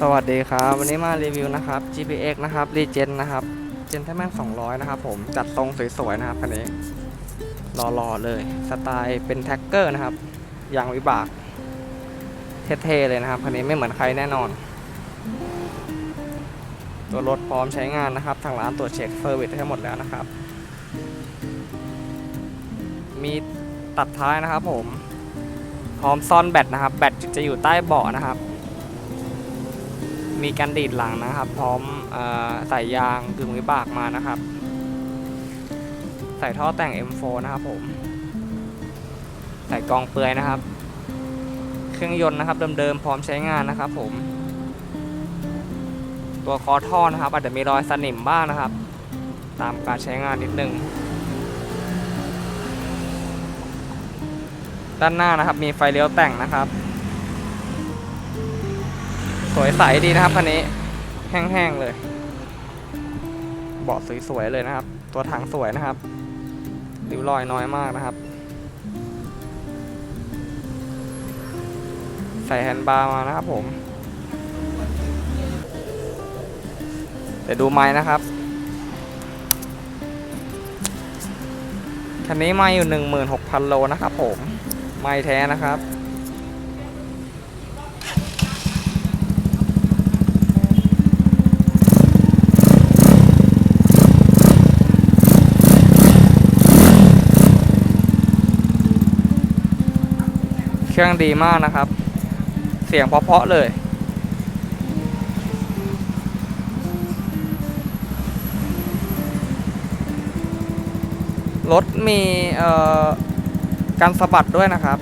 สวัสดีครับ วันนี้มารีวิวนะครับ GPX นะครับ Regen นะครับ Gentleman 200 นะครับผม จัดทรงสวยๆ นะครับคันนี้รอๆเลย สไตล์เป็นแท็กเกอร์นะครับ ยางวิบาก เท่ๆ เลยนะครับคันนี้ไม่เหมือนใครแน่นอน ตัวรถพร้อมใช้งานนะครับ ทางร้านตรวจเช็คเซอร์วิสให้หมดแล้วนะครับ มีตัดท้ายนะครับผม พร้อมซ่อนแบตนะครับ แบตจะอยู่ใต้เบาะนะครับ มีกันดีดหลังนะครับ พร้อมอใส่ยางกึ่งวิบากมานะครับ ใส่ท่อแต่ง M4 นะครับผม ใส่กองเปลือยนะครับ เครื่องยนต์นะครับเดิมๆพร้อมใช้งานนะครับ ผม ตัวคอท่อนะครับ อาจจะมีรอยสนิมบ้างนะครับ ตามการใช้งานนิดนึงด้านหน้านะครับมีไฟเลี้ยวแต่งนะครับ สวยใสดีนะครับคันนี้ แห้งๆเลย เบาะสวยๆเลยนะครับ ตัวถังสวยนะครับริ้วรอยน้อยมากนะครับ ใส่แฮนด์บาร์มานะครับผม เดี๋ยวดูไม้นะครับ คันนี้ไม่อยู่ 16,000 โลนะครับผม ไม่แท้นะครับ เครื่องดีมากนะครับ เสียงเพาะๆเลย รถมีการสะบัดด้วยนะครับ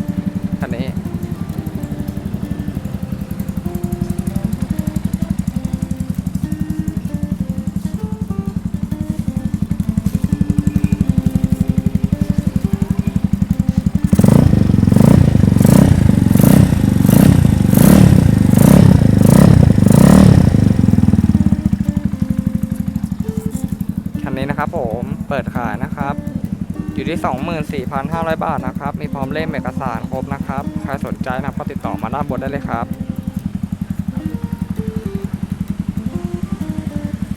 นนี้นะครับผมเปิดขายนะครับ อยู่ที่ 24,500 บาทนะครับ มีพร้อมเล่มเอกสารครบนะครับ ใครสนใจนัก็ติดต่อมาด้านบนได้เลยครับ